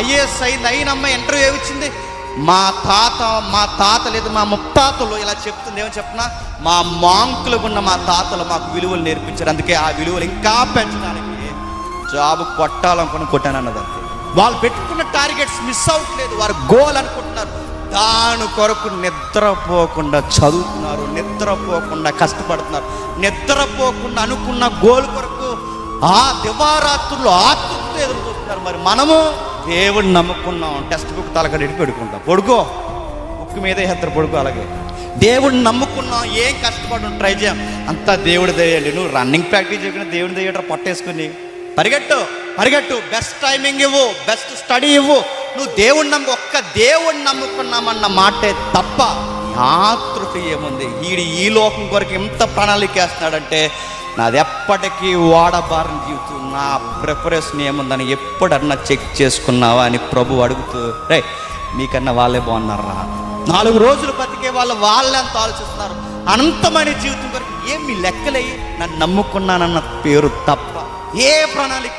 IAS అయింది అయిన అమ్మాయి ఇంటర్వ్యూ ఇచ్చింది మా తాత మా తాత లేదు మా ముత్తాతలు ఇలా చెప్తుంది. ఏమని చెప్పినా? మా మాంకులు ఉన్న మా తాతలు మాకు విలువలు నేర్పించారు. అందుకే ఆ విలువలు ఇంకా పెంచడానికి జాబ్ కొట్టాలనుకుని కొట్టాను అన్నది వాళ్ళు పెట్టుకున్న టార్గెట్స్ మిస్ అవ్వట్లేదు వారు గోల్ అనుకుంటున్నారు. దాని కొరకు నిద్రపోకుండా చదువుతున్నారు. నిద్రపోకుండా కష్టపడుతున్నారు. నిద్రపోకుండా అనుకున్న గోల్ కొరకు ఆ దివారాత్రులు ఆతృతతో ఎదురు చూస్తున్నారు మరి మనము. దేవుడిని నమ్ముకున్నాం. టెక్స్ట్ బుక్ తలకడికి పెడుకుంటాం పడుకో. బుక్ మీదే హెత్తరు పడుకో అలాగే. దేవుడిని నమ్ముకున్నాం. ఏం కష్టపడడం? ట్రై చేయం. అంతా దేవుడి దయ్యండి నువ్వు రన్నింగ్ ప్రాక్టీస్ చేయకుండా దేవుడి దయ్యట పట్టేసుకుని. పరిగెట్టు. పరిగెట్టు. బెస్ట్ టైమింగ్ ఇవ్వు. బెస్ట్ స్టడీ ఇవ్వు. నువ్వు దేవుడిని నమ్ము. ఒక్క దేవుడిని నమ్ముకున్నామన్న మాటే తప్ప ఆతృత ఏముంది? వీడు ఈ లోకం కొరకు ఎంత ప్రణాళిక వేస్తున్నాడంటే నాది ఎప్పటికీ వాడబారిన జీవితం నా ప్రిపరేషన్ ఏముందని ఎప్పుడన్నా చెక్ చేసుకున్నావా అని ప్రభు అడుగుతూ రే మీకన్నా వాళ్ళే బాగున్నారా? నాలుగు రోజులు బతికే వాళ్ళు వాళ్ళే అంత ఆలోచిస్తున్నారు. అనంతమైన జీవితం కొరకు ఏమి లెక్కలే నన్ను నమ్ముకున్నానన్న పేరు తప్ప ఏ ప్రణాళిక